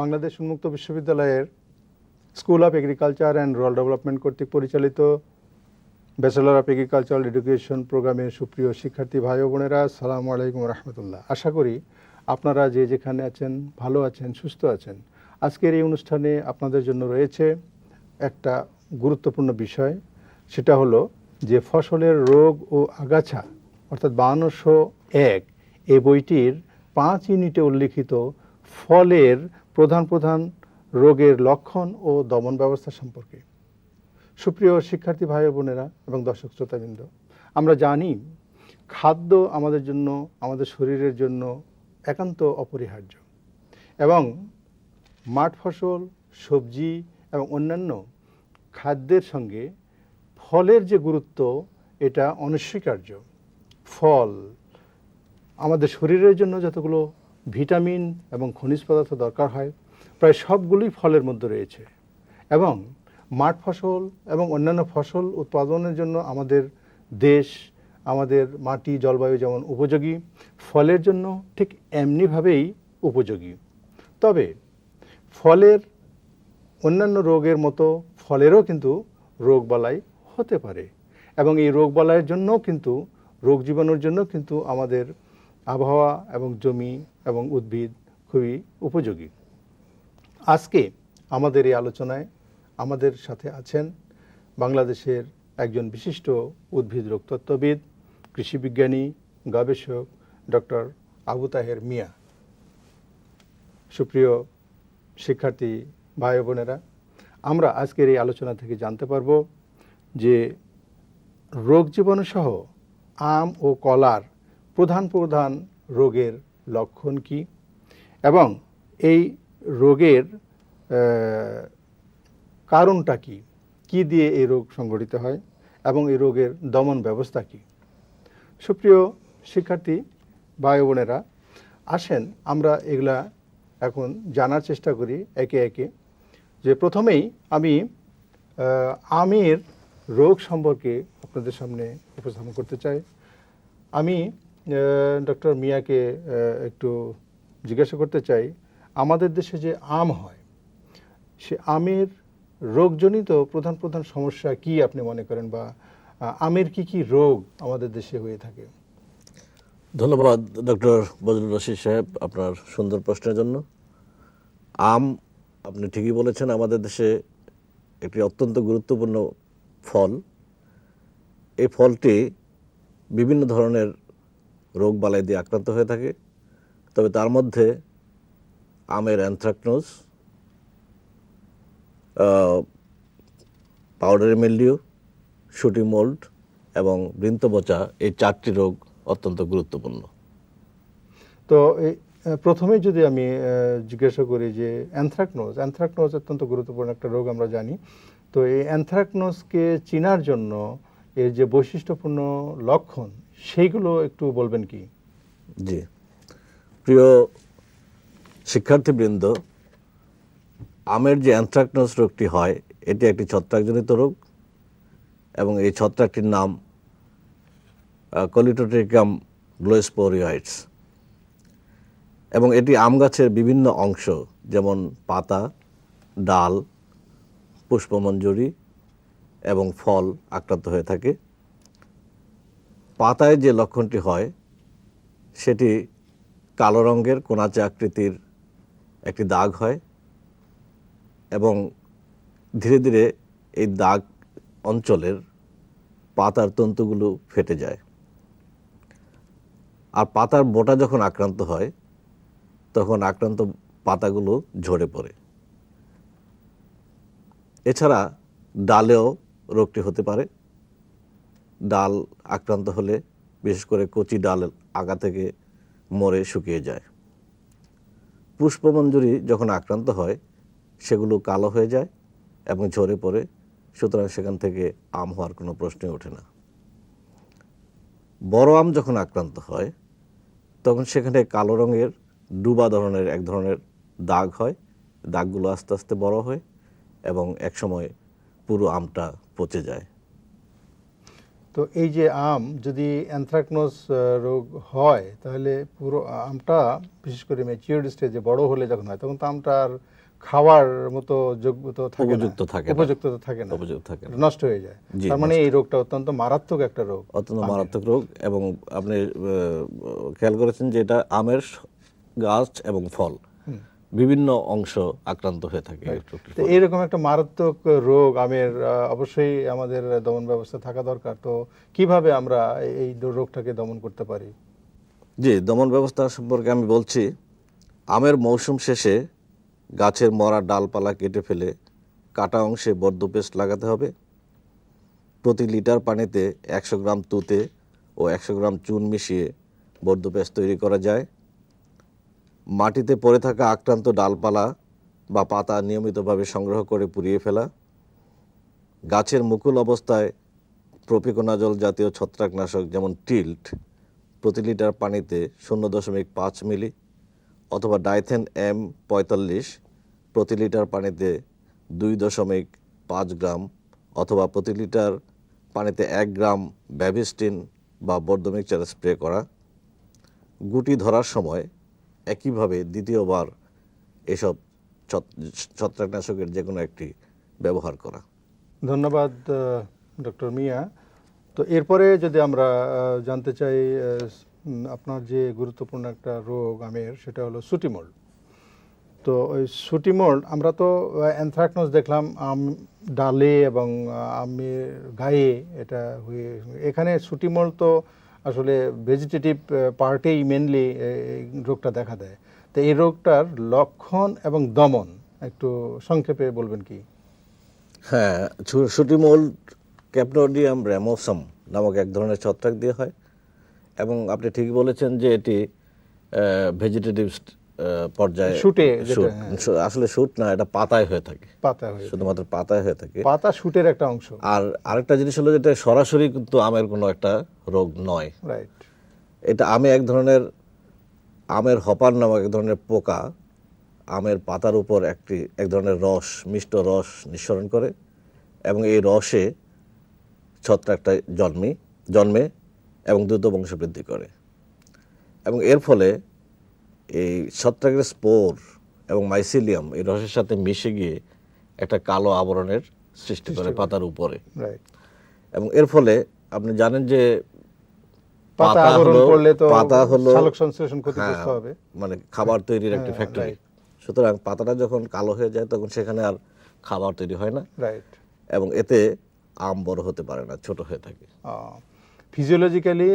বাংলাদেশ উন্মুক্ত বিশ্ববিদ্যালয়ের school of agriculture and rural development কর্তৃক পরিচালিত ব্যাচেলর অফ এগ্রিকালচারাল এডুকেশন প্রোগ্রামের সুপ্রিয় শিক্ষার্থী ভাই বোনেরা সালামু আলাইকুম রহমতুল্লাহ। আশা করি আপনারা যে যেখানে আছেন, ভালো আছেন, সুস্থ আছেন। আজকের এই অনুষ্ঠানে আপনাদের জন্য রয়েছে একটা গুরুত্বপূর্ণ বিষয়। সেটা হলো যে ফসলের রোগ ও আগাছা, অর্থাৎ বাউন্নশো এক এই বইটির পাঁচ ইউনিটে উল্লিখিত ফলের প্রধান প্রধান রোগের লক্ষণ ও দমন ব্যবস্থা সম্পর্কে। সুপ্রিয় শিক্ষার্থী ভাই বোনেরা এবং দর্শক শ্রোতাবৃন্দ, আমরা জানি খাদ্য আমাদের জন্য, আমাদের শরীরের জন্য একান্ত অপরিহার্য এবং মাঠ ফসল, সবজি এবং অন্যান্য খাদ্যের সঙ্গে ফলের যে গুরুত্ব, এটা অনস্বীকার্য। ফল আমাদের শরীরের জন্য যতগুলো ভিটামিন এবং খনিজ পদার্থ দরকার হয়, প্রায় সবগুলোই ফলের মধ্যে রয়েছে। এবং মাঠ ফসল এবং অন্যান্য ফসল উৎপাদনের জন্য আমাদের দেশ, আমাদের মাটি, জলবায়ু যেমন উপযোগী, ফলের জন্য ঠিক এমনিভাবেই উপযোগী। তবে ফলের অন্যান্য রোগের মতো ফলেরও কিন্তু রোগবালাই হতে পারে এবং এই রোগবালাইয়ের জন্যও কিন্তু, রোগ জীবাণুর জন্য কিন্তু আমাদের আবহাওয়া এবং জমি এবং উদ্ভিদ খুবই উপযোগী। আজকে আমাদের এই আলোচনায় আমাদের সাথে আছেন বাংলাদেশের একজন বিশিষ্ট উদ্ভিদ রোগতত্ত্ববিদ কৃষিবিজ্ঞানী গবেষক ডক্টর আবু তাহের মিয়া। সুপ্রিয় শিক্ষার্থী ভাই বোনেরা, আমরা আজকের এই আলোচনা থেকে জানতে পারব যে রোগ জীবাণুসহ আম ও কলার প্রধান প্রধান রোগের লক্ষণ কি? এবং এই রোগের কারণটা কি? কি দিয়ে এই রোগ সংঘটিত হয়? এবং এই রোগের দমন ব্যবস্থা কি? সুপ্রিয় শিক্ষার্থী, ভাই বোনেরা, আসেন আমরা এগুলা এখন জানার চেষ্টা করি একে একে। যে প্রথমেই আমি আমের রোগ সম্পর্কে আপনাদের সামনে উপস্থাপন করতে চাই। আমি ডক্টর মিয়াকে একটু জিজ্ঞাসা করতে চাই, আমাদের দেশে যে আম হয়, সে আমের রোগজনিত প্রধান প্রধান সমস্যা কি আপনি মনে করেন বা আমের কি কি রোগ আমাদের দেশে হয়ে থাকে? ধন্যবাদ, ডক্টর বজরুল রশিদ সাহেব, আপনার সুন্দর প্রশ্নের জন্য। আম, আপনি ঠিকই বলেছেন, আমাদের দেশে একটি অত্যন্ত গুরুত্বপূর্ণ ফল। এই ফলটি বিভিন্ন ধরনের রোগ বালাই দিয়ে আক্রান্ত হয়ে থাকে। তবে তার মধ্যে আমের anthracnose powder mildew sooty mould এবং বৃন্তবচা এই চারটি রোগ অত্যন্ত গুরুত্বপূর্ণ। তো এই আহ, প্রথমেই যদি আমি জিজ্ঞাসা করি যে অ্যানথ্রাকনোজ অ্যানথ্রাকনোজ অত্যন্ত গুরুত্বপূর্ণ একটা রোগ আমরা জানি। তো এই অ্যানথ্রাকনোজকে চেনার জন্য এর যে বৈশিষ্ট্যপূর্ণ লক্ষণ সেইগুলো একটু বলবেন কি? জি। প্রিয় শিক্ষার্থীবৃন্দ, আমের যে অ্যানথ্রাকনোস রোগটি হয়, এটি একটি ছত্রাকজনিত রোগ এবং এই ছত্রাকটির নাম কলিটোট্রিকাম গ্লোস্পোরিয়াইটস এবং এটি আম গাছের বিভিন্ন অংশ, যেমন পাতা, ডাল, পুষ্পমঞ্জুরি এবং ফল আক্রান্ত হয়ে থাকে। পাতায় যে লক্ষণটি হয়, সেটি কালো রঙের কোনাচে আকৃতির একটি দাগ হয় এবং ধীরে ধীরে এই দাগ অঞ্চলের পাতার তন্তুগুলো ফেটে যায়। আর পাতার বোটা যখন আক্রান্ত হয়, তখন আক্রান্ত পাতাগুলো ঝরে পড়ে। এছাড়া ডালেও রোগটি হতে পারে। ডাল আক্রান্ত হলে বিশেষ করে কচি ডাল আগা থেকে মরে শুকিয়ে যায়। পুষ্পমঞ্জুরি যখন আক্রান্ত হয়, সেগুলো কালো হয়ে যায় এবং ঝরে পড়ে, সুতরাং সেখান থেকে আম হওয়ার কোনো প্রশ্নই ওঠে না। বড় আম যখন আক্রান্ত হয়, তখন সেখানে কালো রঙের ডুবা ধরনের এক ধরনের দাগ হয়। দাগগুলো আস্তে আস্তে বড় হয় এবং একসময় পুরো আমটা পচে যায়। তো এই যে আম যদি অ্যানথ্রাকনোস রোগ হয় তাহলে পুরো আমটা বিশেষ করে ম্যাচিউরড স্টেজে বড় হলে যখন হয় তখন তো আমটা আর খাওয়ার মতো যোগ্য তো থাকে। উপযুক্ত থাকে উপযুক্ত থাকে না। উপযুক্ত থাকে না। নষ্ট হয়ে যায়। তার মানে এই রোগটা অত্যন্ত মারাত্মক একটা রোগ। অত্যন্ত মারাত্মক রোগ এবং আপনি খেয়াল করেছেন যে এটা আমের গাছ এবং ফল। বিভিন্ন অংশ আক্রান্ত হয়ে থাকে এইরকম একটা মারাত্মক রোগ আমের অবশ্যই আমাদের দমন ব্যবস্থা থাকা দরকার। তো কীভাবে আমরা এই- রোগটাকে দমন করতে পারি? জি দমন ব্যবস্থা সম্পর্কে আমি বলছি আমের মৌসুম শেষে গাছের মরা ডালপালা কেটে ফেলে কাটা অংশে বর্জ্য পেস্ট লাগাতে হবে। প্রতি লিটার পানিতে একশো গ্রাম তুতে ও একশো গ্রাম চুন মিশিয়ে বর্জ্য পেস্ট তৈরি করা যায়। মাটিতে পড়ে থাকা আক্রান্ত ডালপালা বা পাতা নিয়মিতভাবে সংগ্রহ করে পুড়িয়ে ফেলা, গাছের মুকুল অবস্থায় প্রপিকোনাজল জাতীয় ছত্রাকনাশক যেমন টিল্ট প্রতি লিটার পানিতে শূন্য দশমিক পাঁচ মিলি অথবা ডাইথেন এম পঁয়তাল্লিশ প্রতি লিটার পানিতে দুই দশমিক পাঁচ গ্রাম অথবা প্রতি লিটার পানিতে এক গ্রাম ব্যাভিস্টিন বা বর্ধ মিক্সচার স্প্রে করা। গুটি ধরার সময় একইভাবে দ্বিতীয়বার এসব ছত- ছত্রাকনাশকের যে কোনো একটি ব্যবহার করা। ধন্যবাদ ডক্টর মিয়া। তো এরপরে যদি আমরা জানতে চাই আপনার যে গুরুত্বপূর্ণ একটা রোগ আমের, সেটা হলো সুটিমোল্ড তো ওই সুটিমোল্ড আমরা তো অ্যানথ্রাকনোস দেখলাম, আম ডালে এবং আমের গায়ে এটা হয়ে, এখানে সুটিমোল্ড তো আসলে ভেজিটেটিভ পার্টেই মেনলি রোগটা দেখা দেয়। তো এই রোগটার লক্ষণ এবং দমন একটু সংক্ষেপে বলবেন কি? হ্যাঁ সুটিমোল ক্যাপনোডিয়াম র্যামোসম নামক এক ধরনের ছত্রাক দিয়ে হয়। এবং আপনি ঠিক বলেছেন যে এটি ভেজিটেটিভ পর্যায়ে শুটে। হ্যাঁ। আসলে শুট না এটা পাতায় হয়ে থাকে। পাতা হয়ে শুধুমাত্র পাতায় হয়ে থাকে। পাতা শুটের একটা অংশ। আর আরেকটা জিনিস হলো যেটা সরাসরি কিন্তু আমের কোনো একটা রোগ নয়। রাইট এটা আমে এক ধরনের আমের হপার নামক এক ধরনের পোকা আমের পাতার উপর একটি এক ধরনের রস মিষ্ট রস নিঃসরণ করে এবং এই রসে ছত্রাকটা জন্মে জন্মে এবং দ্রুত বংশবৃদ্ধি করে। এবং এর ফলে এই ছত্রাকের স্পোর এবং মাইসিলিয়াম এই রসের সাথে মিশে গিয়ে একটা কালো আবরণের সৃষ্টি করে পাতার উপরে। এবং এর ফলে আপনি জানেন যে পাতা হলো- পাতা হলো সংশ্লেষণ ক্ষতিগ্রস্ত হ্যাঁ, হবে। মানে খাবার তৈরির একটি ফ্যাক্টরি সুতরাং পাতাটা যখন কালো হয়ে যায় তখন সেখানে আর খাবার তৈরি হয় না। রাইট এবং এতে আম বড় হতে পারে না ছোট হয়ে থাকে। ফিজিওলজিক্যালি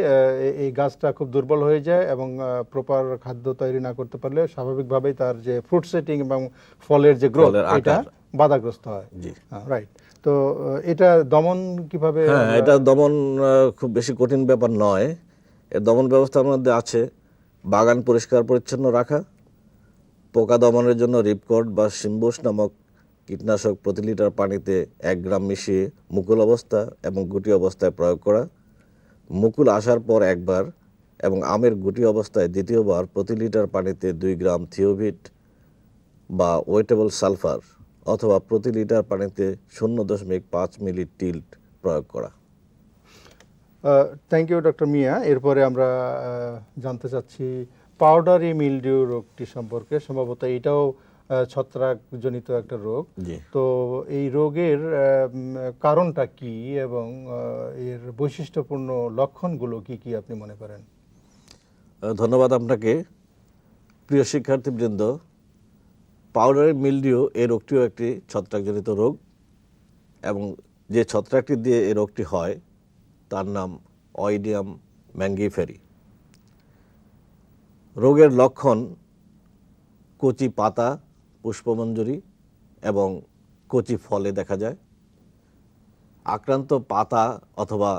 এই গাছটা খুব দুর্বল হয়ে যায় এবং প্রপার খাদ্য তৈরি না করতে পারলে স্বাভাবিকভাবেই তার যে ফ্রুট সেটিং এবং ফলের যে গ্রোথ এটা বাধাগ্রস্ত হয়। জি। রাইট তো এটা দমন কীভাবে হ্যাঁ এটা দমন খুব বেশি কঠিন ব্যাপার নয়। এর দমন ব্যবস্থার মধ্যে আছে বাগান পরিষ্কার পরিচ্ছন্ন রাখা পোকা দমনের জন্য রিপকর্ড বা সিম্বুস নামক কীটনাশক প্রতি লিটার পানিতে এক গ্রাম মিশিয়ে মুকুল অবস্থা এবং গুটি অবস্থায় প্রয়োগ করা মুকুল আসার পর একবার এবং আমের গুটি অবস্থায় দ্বিতীয়বার প্রতি লিটার পানিতে দুই গ্রাম থিওভিট বা ওয়েটেবল সালফার অথবা প্রতি লিটার পানিতে শূন্য দশমিক পাঁচ মিলি টিল্ট প্রয়োগ করা। Thank you doctor Miah. এরপরে আমরা জানতে চাচ্ছি পাউডারি মিলডিউ রোগটি সম্পর্কে। সম্ভবত এটাও ছত্রাকজনিত একটা রোগ। তো এই রোগের কারণটা কি এবং এর বৈশিষ্ট্যপূর্ণ লক্ষণগুলো কি কি আপনি মনে করেন? ধন্যবাদ আপনাকে। প্রিয় শিক্ষার্থীবৃন্দ পাউডারের মিলডিও এই রোগটিও একটি ছত্রাকজনিত রোগ এবং যে ছত্রাকটি দিয়ে এই রোগটি হয় তার নাম অইডিয়াম ম্যাঙ্গিফেরি। রোগের লক্ষণ কচি পাতা পুষ্পমঞ্জরি এবং কচি ফলে দেখা যায়। আক্রান্ত পাতা অথবা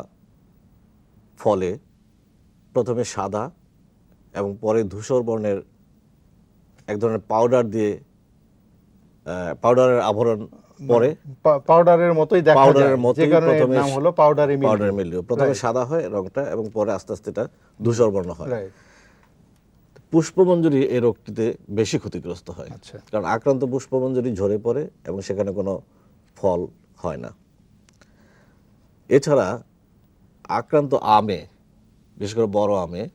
ফলে প্রথমে সাদা এবং পরে ধূসর বর্ণের এক ধরনের পাউডার দিয়ে পাউডারের আবরণ পরে। পাউডারের মতোই দেখা পাউডারের মতোই প্রথমে নাম হলো পাউডারি মিল মিলিও প্রথমে সাদা হয় রংটা এবং পরে আস্তে আস্তে এটা ধূসর বর্ণ হয়। পুষ্পমঞ্জরি এই রোগটিতে বেশি ক্ষতিগ্রস্ত হয়। আচ্ছা। কারণ আক্রান্ত পুষ্পমঞ্জরি ঝরে পড়ে এবং সেখানে কোনো ফল হয় না। এছাড়া আক্রান্ত আমে বিশেষ করে বড় আমে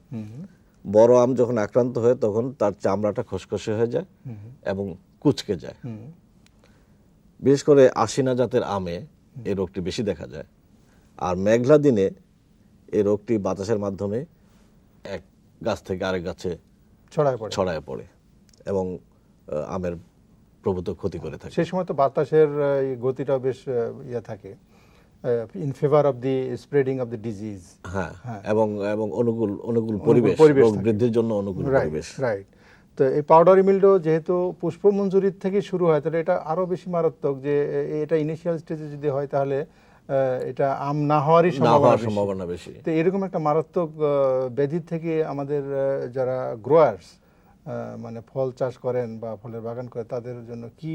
বড় আম যখন আক্রান্ত হয় তখন তার চামড়াটা খসখসে হয়ে যায় এবং কুচকে যায়। বিশেষ করে আশিনা জাতের আমে এই রোগটি বেশি দেখা যায়। আর মেঘলা দিনে এই রোগটি বাতাসের মাধ্যমে এক গাছ থেকে আরেক গাছে ছড়ায় পড়ে। ছড়ায় পড়ে এবং আমের প্রভূত ক্ষতি করে থাকে। সেই সময় তো বাতাসের গতিটাও বেশ ইয়ে থাকে। In favour of the spreading of the disease হ্যাঁ। এবং এবং অনুকূল অনুকূল পরিবেশ রোগ বৃদ্ধির জন্য অনুকূল পরিবেশ। রাইট তো এই পাউডারি মিল্ডো যেহেতু পুষ্পমঞ্জুরির থেকে শুরু হয় তাহলে এটা আরও বেশি মারাত্মক যে এটা ইনিশিয়াল স্টেজে যদি হয় তাহলে এটা আম না হওয়ারই সম্ভাবনা বেশি। তো এরকম একটা মারাত্মক ব্যাধির থেকে আমাদের যারা গ্রোয়ার্স মানে ফল চাষ করেন বা ফলের বাগান করেন তাদের জন্য কি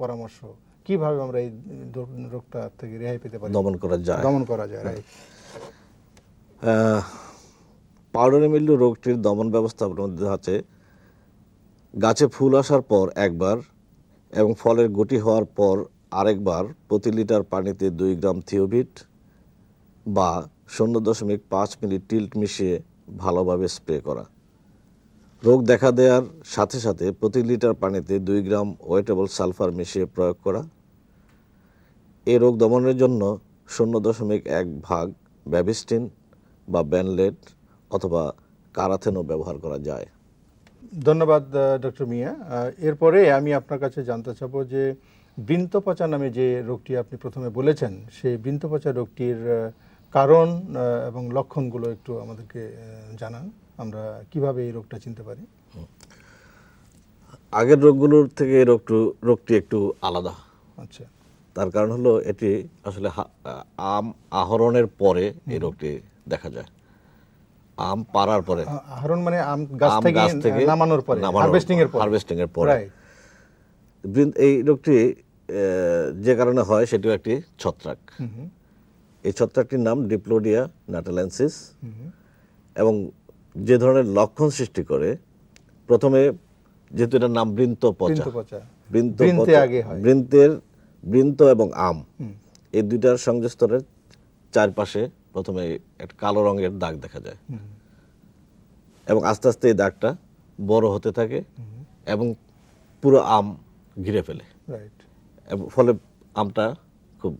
পরামর্শ? কীভাবে আমরা এই রোগটা থেকে রেহাই পেতে পারি? দমন করা যায়। দমন করা যায় রাইট পাউডারি মিল্ডু রোগটির দমন ব্যবস্থার মধ্যে আছে। গাছে ফুল আসার পর একবার এবং ফলের গুটি হওয়ার পর আরেকবার প্রতি লিটার পানিতে দুই গ্রাম থিওভিট বা শূন্য দশমিক পাঁচ মিলি টিল্ট মিশিয়ে ভালোভাবে স্প্রে করা। রোগ দেখা দেওয়ার সাথে সাথে প্রতি লিটার পানিতে দুই গ্রাম ওয়েটেবল সালফার মিশিয়ে প্রয়োগ করা। এই রোগ দমনের জন্য শূন্য দশমিক এক ভাগ ব্যাবিস্টিন বা ব্যানলেট অথবা কারাথেনও ব্যবহার করা যায়। ধন্যবাদ ডক্টর মিয়া। এরপরে আমি আপনার কাছে জানতে চাবো যে বৃন্তপচা নামে যে রোগটি আপনি প্রথমে বলেছেন সেই বৃন্তপচা রোগটির কারণ এবং লক্ষণগুলো একটু আমাদেরকে জানান। আমরা কীভাবে এই রোগটা চিনতে পারি? আগের রোগগুলোর থেকে এই রোগটু রোগটি একটু আলাদা। আচ্ছা। তার কারণ হলো এটি আসলে আম আহরণের পরে এই রোগটি দেখা যায়। আম পাড়ার পরে। আহরণ মানে আম গাছ থেকে গাছ থেকে নামানোর পরে হারভেস্টিং এর পরে। হারভেস্টিং এর পরে। এই রোগটি যে কারণে হয় সেটিও একটি ছত্রাক। এই ছত্রাকটির নাম ডিপ্লোডিয়া নাটালেন্সিস এবং যে ধরনের লক্ষণ সৃষ্টি করে প্রথমে যেহেতু এটার নাম বৃন্ত পচা বৃন্ত। বৃন্তের বৃন্ত এবং আম। এই দুইটার সংযোগস্তরের চারপাশে প্রথমে একটা কালো রঙের দাগ দেখা যায়। এবং আস্তে আস্তে এই দাগটা বড় হতে থাকে এবং পুরো আম ঘিরে ফেলে। রাইট। ফলে আমটা খুব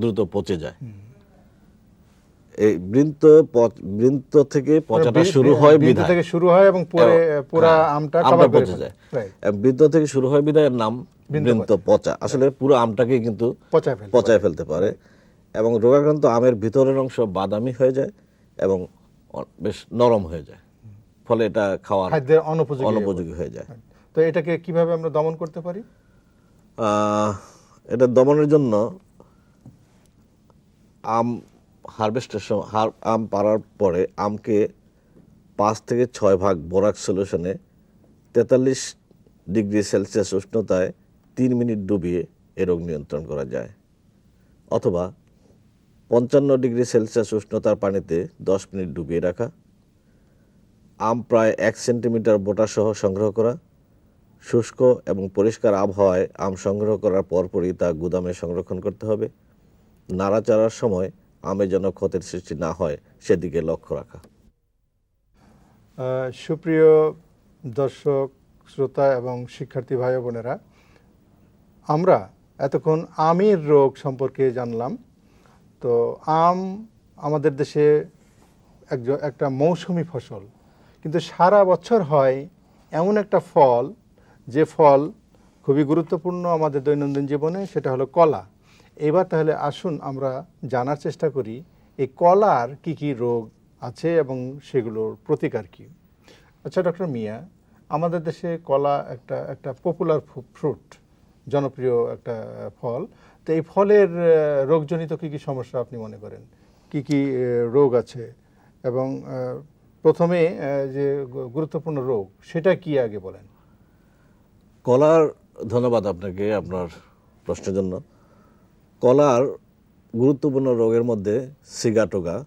দ্রুত পচে যায়। এই বৃন্ত বৃন্ত থেকে পচাটা শুরু হয় বিধায়। থেকে শুরু হয় এবং পরে হ্যাঁ, আমটা আমটা পচে যায়। বৃন্ত থেকে শুরু হয় বিধায়ের নাম বৃন্ত পচা। আসলে পুরো আমটাকে কিন্তু পচায় ফেলতে পারে। এবং রোগাক্রান্ত আমের ভিতরের অংশ বাদামি হয়ে যায় এবং বেশ নরম হয়ে যায়। ফলে এটা খাওয়ার অনুপযোগী হয়ে যায়। তো এটাকে কীভাবে আমরা দমন করতে পারি? আহ, এটা দমনের জন্য আম হারভেস্টের সময় হার- আম পাড়ার পরে আমকে পাঁচ থেকে ছয় ভাগ বোরাক সলিউশনে তেতাল্লিশ ডিগ্রি সেলসিয়াস উষ্ণতায় তিন মিনিট ডুবিয়ে এ রোগ নিয়ন্ত্রণ করা যায়। অথবা পঞ্চান্ন ডিগ্রি সেলসিয়াস উষ্ণতার পানিতে দশ মিনিট ডুবিয়ে রাখা, আম প্রায় এক সেন্টিমিটার বোটাসহ সংগ্রহ করা শুষ্ক এবং পরিষ্কার আবহাওয়ায় আম সংগ্রহ করার পরপরই তা গুদামে সংরক্ষণ করতে হবে। নাড়াচাড়ার সময় আমে যেন ক্ষতের সৃষ্টি না হয়, সেদিকে লক্ষ্য রাখা। সুপ্রিয় দর্শক, শ্রোতা এবং শিক্ষার্থী ভাই বোনেরা, আমরা এতক্ষণ আমের রোগ সম্পর্কে জানলাম। তো আম আমাদের দেশে একটা মৌসুমি ফসল। কিন্তু সারা বছর হয় এমন একটা ফল যে ফল খুবই গুরুত্বপূর্ণ আমাদের দৈনন্দিন জীবনে, সেটা হলো কলা। এবার তাহলে আসুন আমরা জানার চেষ্টা করি, এই কলার কি কি রোগ আছে এবং সেগুলোর প্রতিকার কি? আচ্ছা ডক্টর মিয়া, আমাদের দেশে কলা একটা একটা পপুলার ফ্রুট জনপ্রিয় একটা ফল। তো এই ফলের রোগজনিত কি কি সমস্যা আপনি মনে করেন? কি কি রোগ আছে? এবং প্রথমে যে গুরুত্বপূর্ণ রোগ, সেটা কি আগে বলেন? কলার, ধন্যবাদ আপনাকে আপনার প্রশ্নের জন্য। কলার গুরুত্বপূর্ণ রোগের মধ্যে সিগাটোগা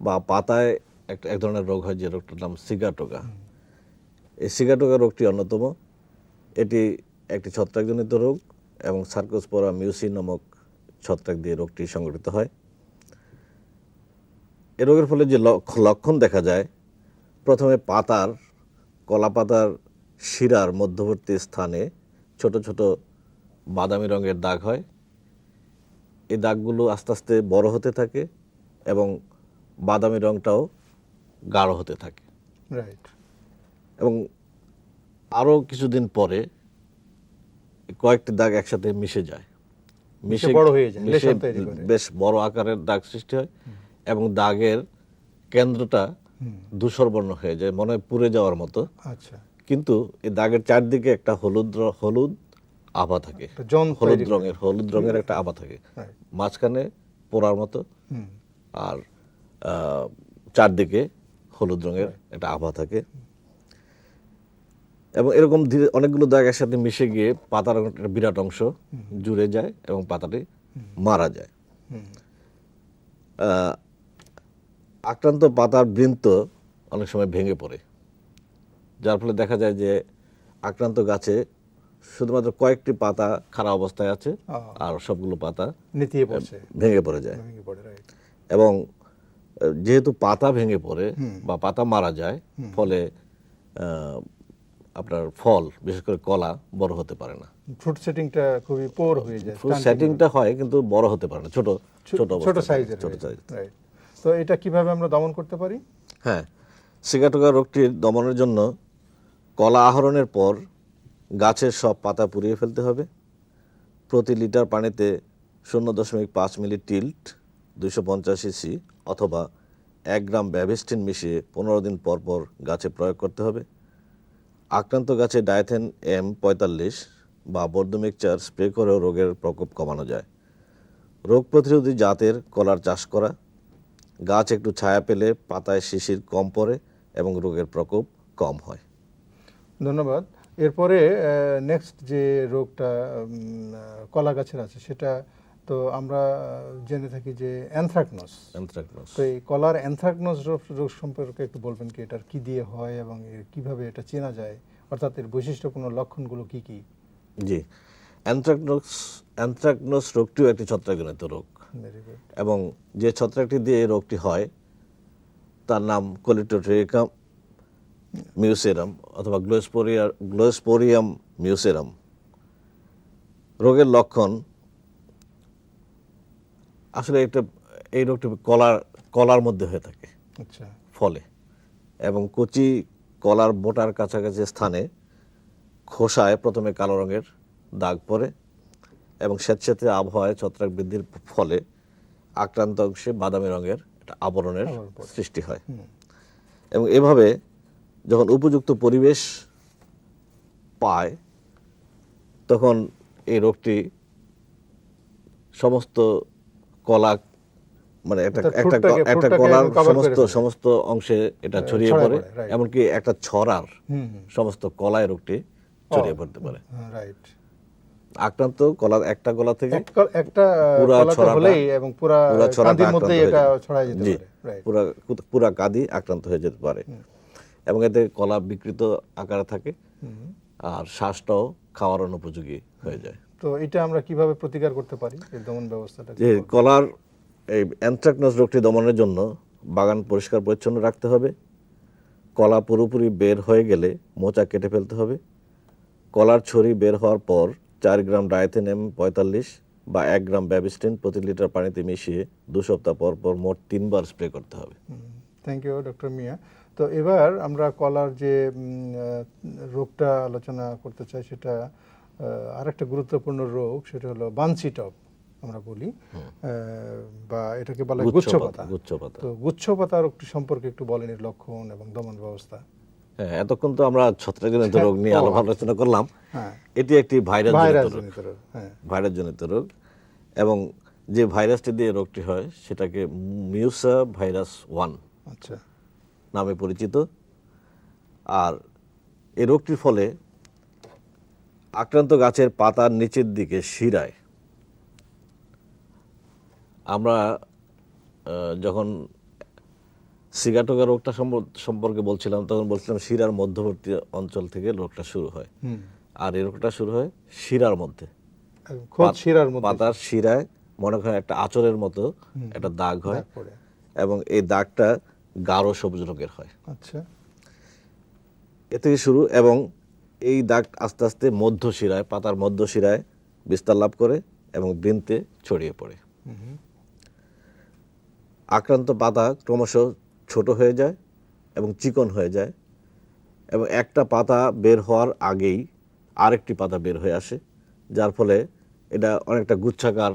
বা পাতায় একটা এক ধরনের রোগ হয় যে রোগটার নাম সিগাটোগা। এই সিগাটোগা রোগটি অন্যতম। এটি একটি ছত্রাকজনিত রোগ এবং সার্কোস্পোরা মিউসি নামক ছত্রাক দিয়ে রোগটি সংঘটিত হয়। এ রোগের ফলে যে লক্ষ- লক্ষণ দেখা যায়, প্রথমে পাতার কলা পাতার শিরার মধ্যবর্তী স্থানে ছোট ছোট বাদামি রঙের দাগ হয়। এই দাগগুলো আস্তে আস্তে বড় হতে থাকে এবং বাদামি রঙটাও গাঢ় হতে থাকে। রাইট এবং আরও কিছুদিন পরে কয়েকটি দাগ একসাথে মিশে যায়। মিশে বড় হয়ে যায়, মিশে। বেশ বড় আকারের দাগ সৃষ্টি হয় এবং দাগের কেন্দ্রটা ধূসর বর্ণ হয়ে যায় মনে হয় পুড়ে যাওয়ার মতো। আচ্ছা। কিন্তু এই দাগের চারদিকে একটা হলুদ হলুদ আভা থাকে। হলুদ রঙের হলুদ রঙের একটা আভা থাকে। মাঝখানে পোড়ার মতো। আর চারদিকে হলুদ রঙের একটা আভা থাকে। এবং এরকম ধীরে অনেকগুলো দাগ একসাথে মিশে গিয়ে পাতার একটা বিরাট অংশ জুড়ে যায় এবং পাতাটি মারা যায়। আক্রান্ত পাতার বৃন্ত অনেক সময় ভেঙে পড়ে। যার ফলে দেখা যায় যে আক্রান্ত গাছে শুধুমাত্র কয়েকটি পাতা খারাপ অবস্থায় আছে আর সবগুলো পাতা ভেঙে পড়ে যায়। এবং যেহেতু পাতা ভেঙে পড়ে বা পাতা মারা যায় ফলে আপনার ফল বিশেষ করে কলা বড় হতে পারে না। ফ্রুট সেটিংটা খুবই পোর হয়ে যায় ফ্রুট সেটিংটা হয় কিন্তু বড় হতে পারে না ছোট ছোট ছোট সাইজের ছোট সাইজ তো এটা কীভাবে আমরা দমন করতে পারি? হ্যাঁ সিগাটোকা রোগটির দমনের জন্য কলা আহরণের পর গাছের সব পাতা পুড়িয়ে ফেলতে হবে। প্রতি লিটার পানিতে শূন্য দশমিক পাঁচ মিলি টিল্ট দুশো পঞ্চাশ ইসি অথবা এক গ্রাম ব্যাভিস্টিন মিশিয়ে পনেরো দিন পর পর গাছে প্রয়োগ করতে হবে। আক্রান্ত গাছে ডায়াথেন এম পঁয়তাল্লিশ বা বর্ধ মিক্সচার স্প্রে করেও রোগের প্রকোপ কমানো যায়। রোগ প্রতিরোধী জাতের কলার চাষ করা। গাছ একটু ছায়া পেলে পাতায় শিশির কম পড়ে এবং রোগের প্রকোপ কম হয়। ধন্যবাদ। এরপরে নেক্সট যে রোগটা কলা গাছের আছে সেটা তো আমরা জেনে থাকি যে অ্যানথ্রাকনোস অ্যানথ্রাকনোস তো এই কলার অ্যানথ্রাকনোস রোগ সম্পর্কে একটু বলবেন কি এটার কি দিয়ে হয় এবং এর কীভাবে এটা চেনা যায়? অর্থাৎ এর বৈশিষ্ট্যপূর্ণ লক্ষণগুলো কি কি? জি। অ্যানথ্রাকনোস অ্যানথ্রাকনোস রোগটিও একটি ছত্রাকজনিত রোগ। এবং যে ছত্রাকটি দিয়ে এই রোগটি হয় তার নাম কোলিটোট্রিকাম মিউসেরাম অথবা গ্লোস্পোরিয়া গ্লোস্পোরিয়াম মিউসেরাম রোগের লক্ষণ আসলে একটা এই রোগটি কলার কলার মধ্যে হয়ে থাকে আচ্ছা ফলে এবং কচি কলার বোটার কাছাকাছি স্থানে খোসায় প্রথমে কালো রঙের দাগ পড়ে এবং স্বেচ্ছাতে আবহাওয়ায় ছত্রাক বৃদ্ধির ফলে আক্রান্ত অংশে বাদামি রঙের একটা আবরণের সৃষ্টি হয় এবং এভাবে যখন উপযুক্ত পরিবেশ পায় তখন এই রোগটি সমস্ত কলা মানে একটা একটা একটা কলার সমস্ত সমস্ত অংশে এটা ছড়িয়ে পড়ে এমনকি একটা ছড়ার সমস্ত কলায় রোগটি ছড়িয়ে পড়তে পারে। রাইট আক্রান্ত কলার একটা কলা থেকে একটা পুরা এবং পুরা হয়ে এটা। ছড়াই যেতে পারে পুরা পুরা কাদি আক্রান্ত হয়ে যেতে পারে। এবং এতে কলা বিকৃত আকারে থাকে। আর শ্বাসটাও খাওয়ার অনুপযোগী হয়ে যায়। তো এটা আমরা কীভাবে প্রতিকার করতে পারি এই দমন ব্যবস্থাটা? যে কলার এই অ্যানথ্রাকনোস রোগটি দমনের জন্য বাগান পরিষ্কার পরিচ্ছন্ন রাখতে হবে। কলা পুরোপুরি বের হয়ে গেলে মোচা কেটে ফেলতে হবে। কলার ছড়ি বের হওয়ার পর চার গ্রাম ডায়েথেন এম পঁয়তাল্লিশ বা এক গ্রাম ব্যাবিস্টিন প্রতি লিটার পানিতে মিশিয়ে দু সপ্তাহ পর পর মোট তিনবার স্প্রে করতে হবে। Thank you doctor Miah. তো এবার আমরা কলার যে রোগটা আলোচনা করতে চাই সেটা আরেকটা গুরুত্বপূর্ণ রোগ সেটা হলো বানসি টপ আমরা বলি বা এটাকে বলা হয় গুচ্ছ গুচ্ছপাতা পাতা, গুচ্ছ পাতা। তো গুচ্ছপাতা রোগটি সম্পর্কে একটু বলেন এর লক্ষণ এবং দমন ব্যবস্থা। হ্যাঁ এতক্ষণ তো আমরা ছত্রাকজনিত রোগ নিয়ে ও, আলোচনা করলাম। হ্যাঁ। এটি একটি ভাইরাস জনিত রোগ। হ্যাঁ। ভাইরাস জনিত রোগ। এবং যে ভাইরাসটি দিয়ে রোগটি হয় সেটাকে মিউসা ভাইরাস ওয়ান। আচ্ছা। নামে পরিচিত। আর এই রোগটির ফলে আক্রান্ত গাছের পাতার নিচের দিকে শিরায়। আমরা যখন সিগাটোগা রোগটা সম্পর- সম্পর্কে বলছিলাম তখন বলছিলাম শিরার মধ্যবর্তী অঞ্চল থেকে রোগটা শুরু হয়। আর এই রোগটা শুরু হয় শিরার মধ্যে। শিরার পাতার শিরায় মনে করেন একটা আচরের মতো একটা দাগ হয় এবং এই দাগটা গাঢ় সবুজ রঙের হয়। আচ্ছা। এ থেকে শুরু এবং এই দাগ আস্তে আস্তে মধ্য শিরায় পাতার মধ্য শিরায় বিস্তার লাভ করে এবং বৃন্তে ছড়িয়ে পড়ে। আক্রান্ত পাতা ক্রমশ ছোট হয়ে যায় এবং চিকন হয়ে যায় এবং একটা পাতা বের হওয়ার আগেই আরেকটি পাতা বের হয়ে আসে যার ফলে এটা অনেকটা গুচ্ছাকার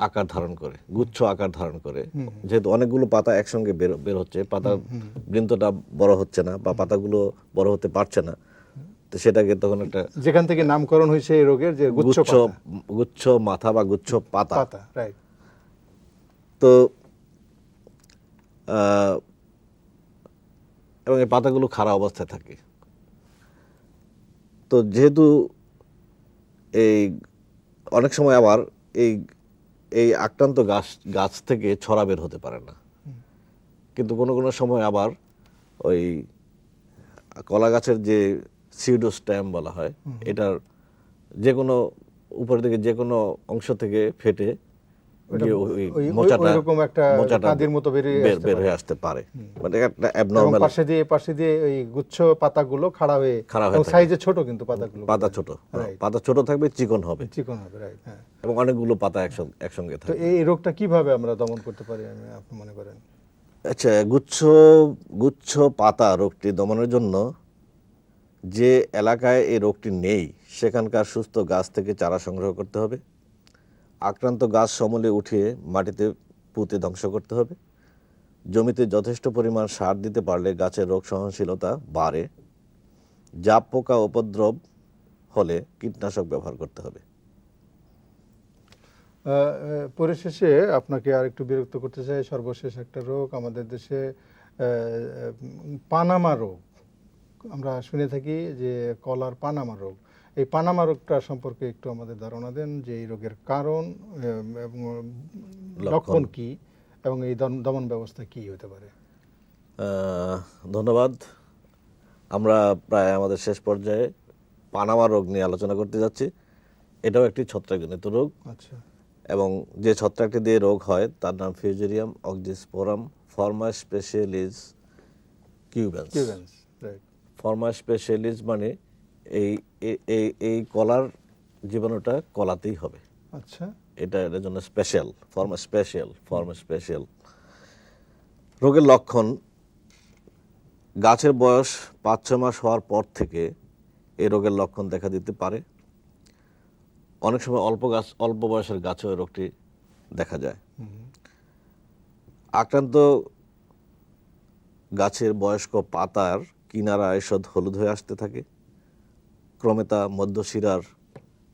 আকার ধারণ করে গুচ্ছ আকার ধারণ করে। যেহেতু অনেকগুলো পাতা একসঙ্গে বের বের হচ্ছে পাতার বৃন্তটা বড় হচ্ছে না বা পাতাগুলো বড় হতে পারছে না তো সেটাকে তখন একটা যেখান থেকে নামকরণ হয়েছে এই রোগের যে গুচ্ছ গুচ্ছ মাথা বা গুচ্ছ পাতা। পাতা তো আহ, এবং এই পাতাগুলো খারাপ অবস্থায় থাকে। তো যেহেতু এই অনেক সময় আবার এই এই আক্রান্ত গাছ গাছ থেকে ছড়া বের হতে পারে না। কিন্তু কোনো কোনো সময় আবার ওই কলা গাছের যে সিউডো স্ট্যাম বলা হয় এটার যে কোনো উপর থেকে যে কোনো অংশ থেকে ফেটে ওইরকম একটা কাঁদির মতো বেরিয়ে বের। হয়ে আসতে পারে। মানে একটা অ্যাবনর্মাল পাশে দিয়ে পাশে দিয়ে ওই গুচ্ছ পাতাগুলো খাড়া হয়ে খাড়া হয়ে সাইজে ছোট কিন্তু পাতাগুলো। পাতা ছোট Right. পাতা ছোট থাকবে চিকন হবে। চিকন হবে রাইট হ্যাঁ। এবং অনেকগুলো পাতা একসঙ্গে একসঙ্গে তো এই রোগটা কীভাবে আমরা দমন করতে পারি আপনি মনে করেন? আচ্ছা গুচ্ছ গুচ্ছ পাতা রোগটি দমনের জন্য যে এলাকায় এই রোগটি নেই সেখানকার সুস্থ গাছ থেকে চারা সংগ্রহ করতে হবে। আক্রান্ত গাছ সমূলে উঠিয়ে মাটিতে পুঁতে ধ্বংস করতে হবে। জমিতে যথেষ্ট পরিমাণ সার দিতে পারলে গাছের রোগ সহনশীলতা বাড়ে। জাপ, পোকা, উপদ্রব হলে কীটনাশক ব্যবহার করতে হবে। পরিশেষে আপনাকে আর একটু বিরক্ত করতে চাই। সর্বশেষ একটা রোগ আমাদের দেশে পানামা রোগ। আমরা শুনে থাকি যে কলার পানামা রোগ। এই পানামা রোগটা সম্পর্কে একটু আমাদের ধারণা দেন যে এই রোগের কারণ এবং লক্ষণ। কি এবং এই দম- দমন ব্যবস্থা কি হতে পারে? ধন্যবাদ। আমরা প্রায় আমাদের শেষ পর্যায়ে পানামা রোগ নিয়ে আলোচনা করতে যাচ্ছি। এটাও একটি ছত্রাকজনিত রোগ। আচ্ছা। এবং যে ছত্রাকটি দিয়ে রোগ হয় তার নাম ফিউজেরিয়াম অক্সিস্পোরাম ফর্মা স্পেশালিজ কিউবেন্স কিউবেন্স রাইট ফর্মা স্পেশালিজ মানে এই এই এই কলার জীবাণুটা কলাতেই হবে। আচ্ছা। এটা এটার জন্য special form special form special রোগের লক্ষণ গাছের বয়স পাঁচ ছ মাস হওয়ার পর থেকে এই রোগের লক্ষণ দেখা দিতে পারে। অনেক সময় অল্প গাছ অল্প বয়সের গাছেও এই রোগটি দেখা যায়। আক্রান্ত গাছের বয়স্ক পাতার কিনারা এসদ হলুদ হয়ে আসতে থাকে। ক্রমে তা মধ্যশিরার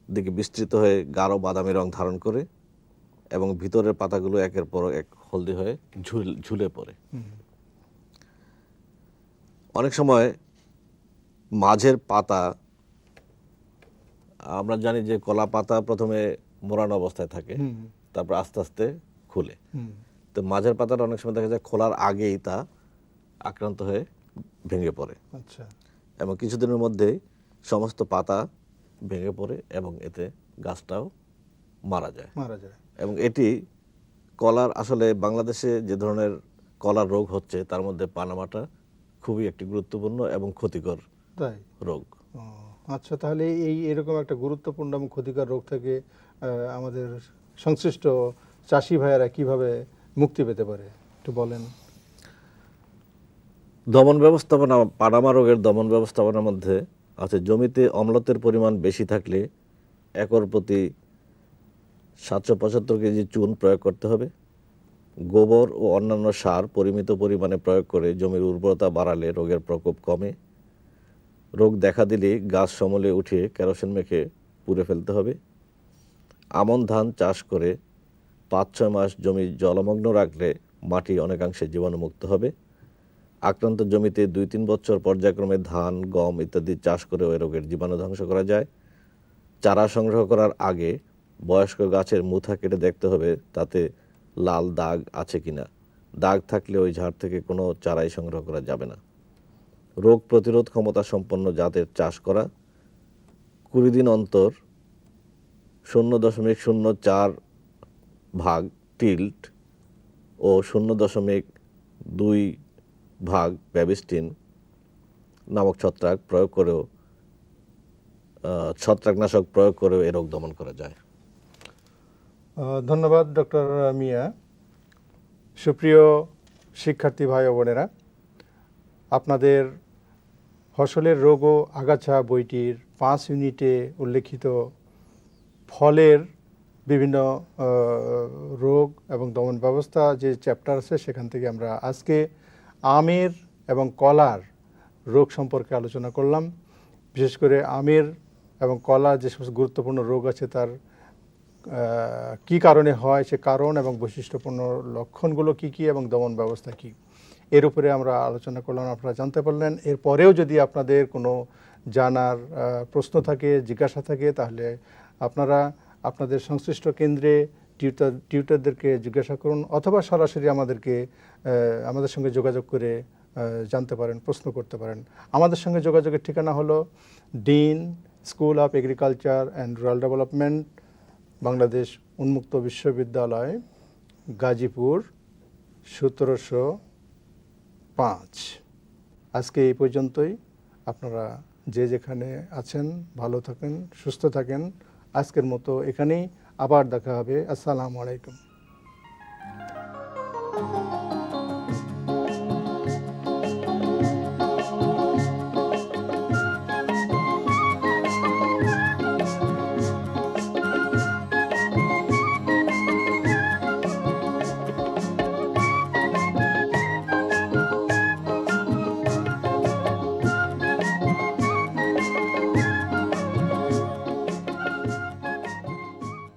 দিকে বিস্তৃত হয়ে গাঢ় বাদামি রং ধারণ করে এবং ভিতরের পাতাগুলো একের পর এক হলদি হয়ে ঝুল ঝুলে পড়ে। অনেক সময় মাঝের পাতা আমরা জানি যে কলা পাতা প্রথমে মোড়ানো অবস্থায় থাকে তারপর আস্তে আস্তে খুলে। তো মাঝের পাতাটা অনেক সময় দেখা যায় খোলার আগেই তা আক্রান্ত হয়ে ভেঙে পড়ে। আচ্ছা। এবং কিছুদিনের মধ্যেই সমস্ত পাতা ভেঙে পড়ে এবং এতে গাছটাও মারা যায়। মারা যায়। এবং এটি কলার আসলে বাংলাদেশে যে ধরনের কলার রোগ হচ্ছে তার মধ্যে পানামাটা খুবই একটি গুরুত্বপূর্ণ এবং ক্ষতিকর তাই? রোগ। আচ্ছা তাহলে এই এরকম একটা গুরুত্বপূর্ণ এবং ক্ষতিকর রোগ থেকে আমাদের সংশ্লিষ্ট চাষি ভাইয়েরা কীভাবে মুক্তি পেতে পারে একটু বলেন। দমন ব্যবস্থাপনা পানামা রোগের দমন ব্যবস্থাপনার মধ্যে আছে জমিতে অম্লতের পরিমাণ বেশি থাকলে একর প্রতি সাতশো পঁচাত্তর কেজি চুন প্রয়োগ করতে হবে। গোবর ও অন্যান্য সার পরিমিত পরিমাণে প্রয়োগ করে জমির উর্বরতা বাড়ালে রোগের প্রকোপ কমে। রোগ দেখা দিলে গাছ সমলে উঠে কেরোসিন মেখে পুড়ে ফেলতে হবে। আমন ধান চাষ করে পাঁচ ছয় মাস জমি জলমগ্ন রাখলে মাটি অনেকাংশে জীবাণুমুক্ত হবে। আক্রান্ত জমিতে দুই তিন বছর পর্যায়ক্রমে ধান, গম ইত্যাদি চাষ করে ওই রোগের জীবাণু ধ্বংস করা যায়। চারা সংগ্রহ করার আগে বয়স্ক গাছের মুথা কেটে দেখতে হবে তাতে লাল দাগ আছে কিনা। দাগ থাকলে ওই ঝাড় থেকে কোনো চারাই সংগ্রহ করা যাবে না। রোগ প্রতিরোধ ক্ষমতা সম্পন্ন জাতের চাষ করা। কুড়ি দিন অন্তর শূন্য দশমিক শূন্য চার ভাগ টিল্ট ও শূন্য দশমিক দুই ভাগ ব্যাবিস্টিন নামক ছত্রাক প্রয়োগ করেও ছত্রাকনাশক প্রয়োগ করেও এ রোগ দমন করা যায়। ধন্যবাদ, ডক্টর মিয়া। সুপ্রিয় শিক্ষার্থী ভাই বোনেরা, আপনাদের ফসলের রোগ ও আগাছা বইটির পাঁচ ইউনিটে উল্লেখিত ফলের বিভিন্ন রোগ এবং দমন ব্যবস্থা যে চ্যাপ্টার আছে সেখান থেকে আমরা আজকে আমের এবং কলার রোগ সম্পর্কে আলোচনা করলাম। বিশেষ করে আমের এবং কলার যে সমস্ত গুরুত্বপূর্ণ রোগ আছে তার কি কারণে হয়, সে কারণ এবং বৈশিষ্ট্যপূর্ণ লক্ষণগুলো কি কি এবং দমন ব্যবস্থা কি, এর উপরে আমরা আলোচনা করলাম। আপনারা জানতে পারলেন। এরপরেও যদি আপনাদের কোনো জানার প্রশ্ন থাকে, জিজ্ঞাসা থাকে, তাহলে আপনারা আপনাদের সংশ্লিষ্ট কেন্দ্রে টিউটার টিউটারদেরকে জিজ্ঞাসা করুন অথবা সরাসরি আমাদেরকে আমাদের সঙ্গে যোগাযোগ করে জানতে পারেন, প্রশ্ন করতে পারেন। আমাদের সঙ্গে যোগাযোগের ঠিকানা হলো dean school of agriculture and rural development Bangladesh উন্মুক্ত বিশ্ববিদ্যালয়, গাজীপুর সতেরোশো পাঁচ। আজকে এই পর্যন্তই। আপনারা যে যেখানে আছেন, ভালো থাকেন, সুস্থ থাকেন। আজকের মতো এখানেই। আবার দেখা হবে। আসসালামু আলাইকুম।